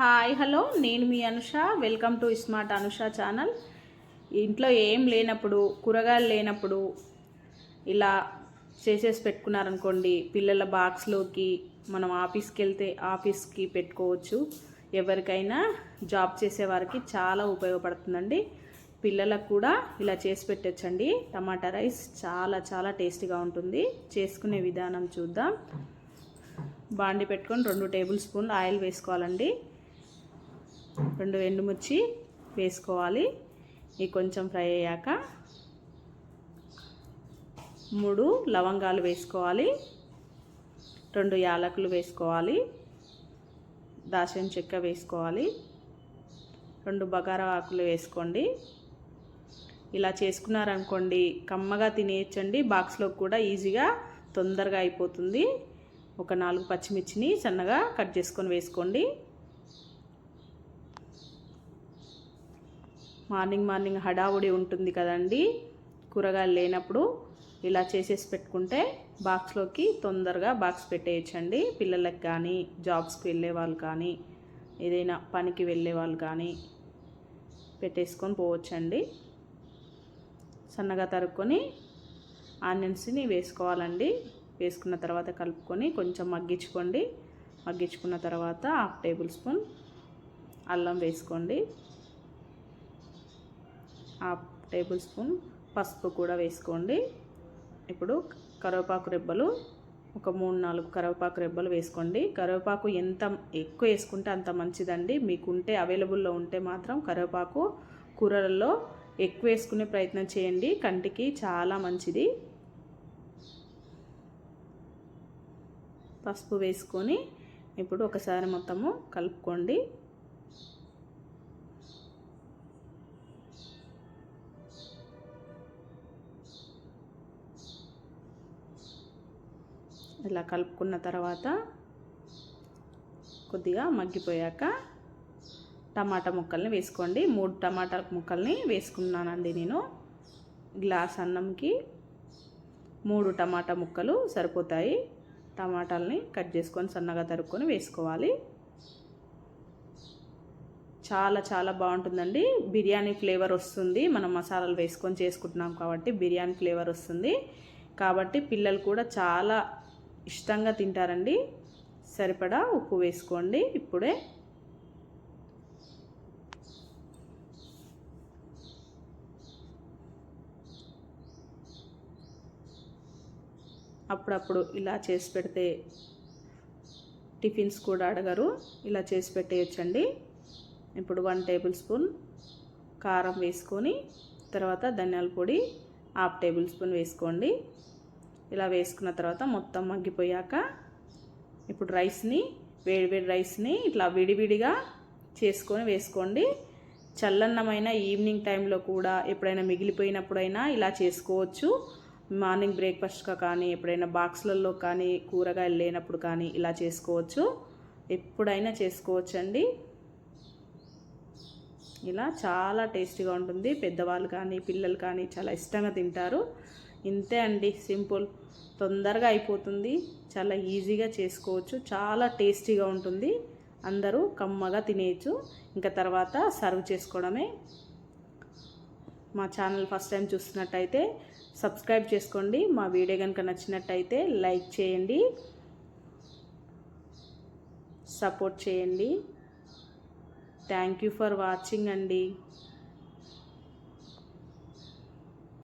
Hi hello. నేను మీ Anusha. Welcome to smart Anusha channel. ఇంట్లో ఏం లేనప్పుడు కూరగాయలు లేనప్పుడు ఇలా చేసేసి పెట్టుకున్నారనుకోండి పిల్లల బాక్స్లోకి మనం ఆఫీస్కి వెళ్తే ఆఫీస్కి పెట్టుకోవచ్చు. ఎవరికైనా జాబ్ చేసేవారికి చాలా ఉపయోగపడుతుందండి. పిల్లలకు కూడా ఇలా చేసి పెట్టచ్చండి. టమాటా రైస్ చాలా చాలా టేస్టీగా ఉంటుంది. చేసుకునే విధానం చూద్దాం. బాండి పెట్టుకొని రెండు టేబుల్ స్పూన్లు ఆయిల్ వేసుకోవాలండి. రెండు ఎండుమిర్చి వేసుకోవాలి. ఇవి కొంచెం ఫ్రై అయ్యాక మూడు లవంగాలు వేసుకోవాలి. రెండు యాలకులు వేసుకోవాలి. దాచిన చెక్క వేసుకోవాలి. రెండు బగారా ఆకులు వేసుకోండి. ఇలా చేసుకున్నారనుకోండి కమ్మగా తినేయచ్చండి. బాక్స్లో కూడా ఈజీగా తొందరగా అయిపోతుంది. ఒక నాలుగు పచ్చిమిర్చిని సన్నగా కట్ చేసుకొని వేసుకోండి. మార్నింగ్ మార్నింగ్ హడావుడి ఉంటుంది కదండి. కూరగాయలు లేనప్పుడు ఇలా చేసేసి పెట్టుకుంటే బాక్స్లోకి తొందరగా బాక్స్ పెట్టేయచ్చండి. పిల్లలకు కానీ జాబ్స్కి వెళ్ళే వాళ్ళు కానీ ఏదైనా పనికి వెళ్ళే వాళ్ళు కానీ పెట్టేసుకొని పోవచ్చండి. సన్నగా తరుక్కొని ఆనియన్స్ని వేసుకోవాలండి. వేసుకున్న తర్వాత కలుపుకొని కొంచెం మగ్గించుకోండి. మగ్గించుకున్న తర్వాత హాఫ్ టేబుల్ స్పూన్ అల్లం వేసుకోండి. హాఫ్ టేబుల్ స్పూన్ పసుపు కూడా వేసుకోండి. ఇప్పుడు కరివేపాకు రెబ్బలు ఒక మూడు నాలుగు కరివేపాకు రెబ్బలు వేసుకోండి. కరివేపాకు ఎంత ఎక్కువ వేసుకుంటే అంత మంచిదండి. మీకుంటే అవైలబుల్లో ఉంటే మాత్రం కరివేపాకు కూరలలో ఎక్కువ వేసుకునే ప్రయత్నం చేయండి. కంటికి చాలా మంచిది. పసుపు వేసుకొని ఇప్పుడు ఒకసారి మొత్తము కలుపుకోండి. ఇలా కలుపుకున్న తర్వాత కొద్దిగా మగ్గిపోయాక టమాటా ముక్కల్ని వేసుకోండి. మూడు టమాటా ముక్కల్ని వేసుకున్నానండి నేను. గ్లాస్ అన్నంకి మూడు టమాటా ముక్కలు సరిపోతాయి. టమాటాలని కట్ చేసుకొని సన్నగా తరుక్కొని వేసుకోవాలి. చాలా చాలా బాగుంటుందండి. బిర్యానీ ఫ్లేవర్ వస్తుంది. మనం మసాలాలు వేసుకొని చేసుకుంటున్నాం కాబట్టి బిర్యానీ ఫ్లేవర్ వస్తుంది. కాబట్టి పిల్లలు కూడా చాలా ఇష్టంగా తింటారండి. సరిపడా ఉప్పు వేసుకోండి. ఇప్పుడే అప్పుడప్పుడు ఇలా చేసి పెడితే టిఫిన్స్ కూడా అడగరు. ఇలా చేసి పెట్టేయచ్చండి. ఇప్పుడు వన్ టేబుల్ స్పూన్ కారం వేసుకొని తర్వాత ధనియాల పొడి హాఫ్ టేబుల్ స్పూన్ వేసుకోండి. ఇలా వేసుకున్న తర్వాత మొత్తం మగ్గిపోయాక ఇప్పుడు రైస్ని వేడివేడి రైస్ని ఇట్లా విడివిడిగా చేసుకొని వేసుకోండి. చల్లన్నమైన ఈవినింగ్ టైంలో కూడా ఎప్పుడైనా మిగిలిపోయినప్పుడైనా ఇలా చేసుకోవచ్చు. మార్నింగ్ బ్రేక్ఫాస్ట్గా కానీ ఎప్పుడైనా బాక్స్లలో కానీ కూరగాయలు లేనప్పుడు కానీ ఇలా చేసుకోవచ్చు. ఎప్పుడైనా చేసుకోవచ్చు అండి ఇలా చాలా టేస్టీగా ఉంటుంది. పెద్దవాళ్ళు కానీ పిల్లలు కానీ చాలా ఇష్టంగా తింటారు. ఇంతే అండి సింపుల్. తొందరగా అయిపోతుంది. చాలా ఈజీగా చేసుకోవచ్చు. చాలా టేస్టీగా ఉంటుంది. అందరూ కమ్మగా తినేయచ్చు. ఇంకా తర్వాత సర్వ్ చేసుకోవడమే. మా ఛానల్ ఫస్ట్ టైం చూస్తున్నట్టయితే సబ్స్క్రైబ్ చేసుకోండి. మా వీడియో కనుక నచ్చినట్టయితే లైక్ చేయండి. సపోర్ట్ చేయండి. థ్యాంక్ యూ ఫర్ వాచింగ్ అండి.